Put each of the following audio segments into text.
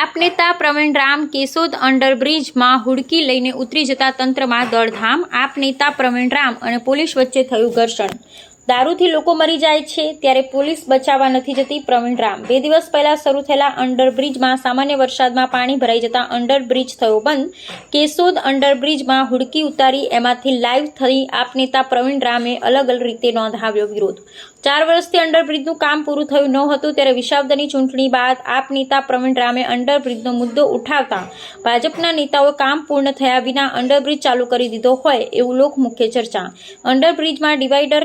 આપ નેતા પ્રવીણ રામ કેશોદ અંડરબ્રિજમાં હુડકી લઈને ઉતરી જતા તંત્રમાં દળધામ. આપ નેતા પ્રવીણ રામ અને પોલીસ વચ્ચે થયું ઘર્ષણ. દારૂથી લોકો મરી જાય છે, ત્યારે પોલીસ બચાવવા નથી જતી પ્રવીણ રામ. બે દિવસ પહેલા શરૂ થયેલા અંડરબ્રિજમાં, સામાન્ય વરસાદમાં પાણી ભરાઈ જતા અંડરબ્રિજ થયો બંધ. કેશોદ અંડરબ્રિજમાં હુડકી ઉતારી એમાંથી લાઈવ થઈ આપ નેતા પ્રવીણ રામે અલગ અલગ રીતે નોંધાવ્યો વિરોધ. ચાર વર્ષથી અંડરબ્રિજનું કામ પૂરું થયું ન હતું, ત્યારે વિષાવદરની ચૂંટણી બાદ આપ નેતા પ્રવીણ રામે અંડરબ્રિજનો મુદ્દો ઉઠાવતા ભાજપના નેતાઓ કામ પૂર્ણ થયા વિના અંડરબ્રિજ ચાલુ કરી દીધો હોય, એવું લોકમુખ્ય ચર્ચા. અંડરબ્રિજમાં ડિવાઈડર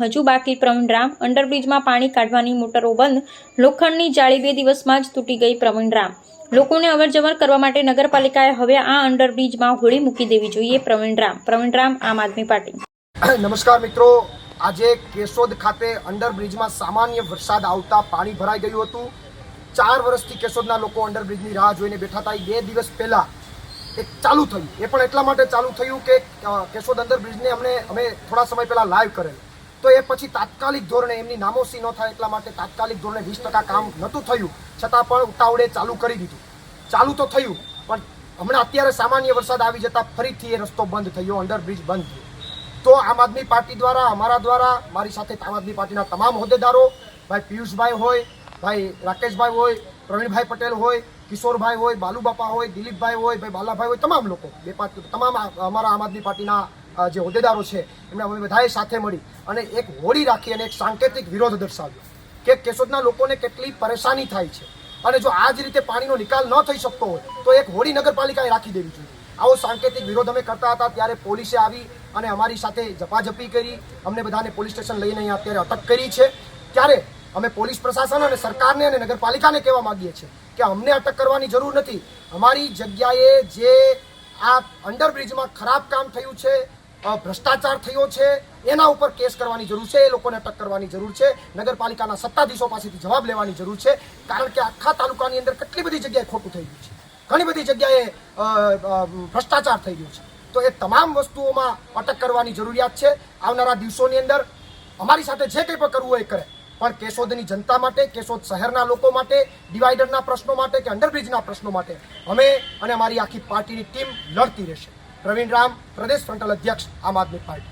હજુ બાકી પ્રવીણરામ અંડરબ્રિજમાં પાણી કાઢવાની મોટરો બંધ. લોખંડની જાળી બે દિવસમાં જ તૂટી ગઈ પ્રવીણરામ લોકોને અવરજવર કરવા માટે નગરપાલિકાએ હવે આ અંડરબ્રિજમાં હોળી મૂકી દેવી જોઈએ પ્રવીણરામ પ્રવીણરામ આમ આદમી પાર્ટી. નમસ્કાર મિત્રો. આજે કેશોદ ખાતે અંડરબ્રિજમાં સામાન્ય વરસાદ આવતા પાણી ભરાઈ ગયું હતું. ચાર વર્ષથી કેશોદના લોકો અંડરબ્રિજની રાહ જોઈને બેઠા હતા. બે દિવસ પહેલા એક ચાલુ થયું. એ પણ એટલા માટે ચાલુ થયું કે કેશોદ અંડરબ્રિજને અમને, અમે થોડા સમય પહેલા લાઈવ કરેલ. તો એ પછી તાત્કાલિક ધોરણે એમની નામોસી ન થાય એટલા માટે તાત્કાલિક ધોરણે વીસ ટકા કામ નહોતું થયું. છતાં પણ ઉતાવળે ચાલુ કરી દીધું. ચાલુ તો થયું, પણ હમણાં અત્યારે સામાન્ય વરસાદ આવી જતા ફરીથી એ રસ્તો બંધ થયો, અંડરબ્રિજ બંધ થયો. તો આમ આદમી પાર્ટી દ્વારા, અમારા દ્વારા, મારી સાથે આમ આદમી પાર્ટીના તમામ હોદ્દેદારો, ભાઈ પિયુષભાઈ હોય, ભાઈ રાકેશભાઈ હોય, પ્રવીણભાઈ પટેલ હોય, કિશોરભાઈ હોય, બાલુબાપા હોય, દિલીપભાઈ હોય, ભાઈ બાલાભાઈ હોય, તમામ લોકો, બે પાંચ, તમામ અમારા આમ આદમી પાર્ટીના જે હોદ્દેદારો છે એમણે અમે બધાએ સાથે મળી અને એક હોળી રાખી અને એક સાંકેતિક વિરોધ દર્શાવ્યો કે કેશોદના લોકોને કેટલી પરેશાની થાય છે. અને જો આ જ રીતે પાણીનો નિકાલ ન થઈ શકતો હોય, તો એક હોળી નગરપાલિકાએ રાખી દેવી જોઈએ. આવો સાંકેતિક વિરોધ અમે કરતા હતા, ત્યારે પોલીસે આવી અને અમારી સાથે ઝપાઝપી કરી, અમને બધાને પોલીસ સ્ટેશન લઈને અહીંયા અત્યારે અટક કરી છે. ત્યારે અમે પોલીસ પ્રશાસન અને સરકારને અને નગરપાલિકાને કહેવા માગીએ છીએ કે અમને અટક કરવાની જરૂર નથી. અમારી જગ્યાએ જે આ અંડરબ્રિજમાં ખરાબ કામ થયું છે ભ્રષ્ટાચાર થયો છે, એના ઉપર કેસ કરવાની જરૂર છે, એ લોકોને અટક કરવાની જરૂર છે, નગરપાલિકાના સત્તાધીશો પાસેથી જવાબ લેવાની જરૂર છે, કારણ કે આખા તાલુકાની અંદર કેટલી બધી જગ્યાએ ખોટું થઈ ગયું છે. ઘણી બધી જગ્યાએ ભ્રષ્ટાચાર થઈ ગયો છે. તો એ તમામ વસ્તુઓમાં અટક કરવાની જરૂરિયાત છે. આવનારા દિવસોની અંદર અમારી સાથે જે કંઈ પણ કરવું હોય કરે. પણ કેશોદની જનતા માટે, કેશોદ શહેરના લોકો માટે, ડિવાઈડરના પ્રશ્નો માટે કે અંડરબ્રિજના પ્રશ્નો માટે, અમે અને અમારી આખી પાર્ટીની ટીમ લડતી રહેશે. પ્રવીણ રામ પ્રદેશ ફ્રન્ટલ અધ્યક્ષ આમ આદમી પાર્ટી.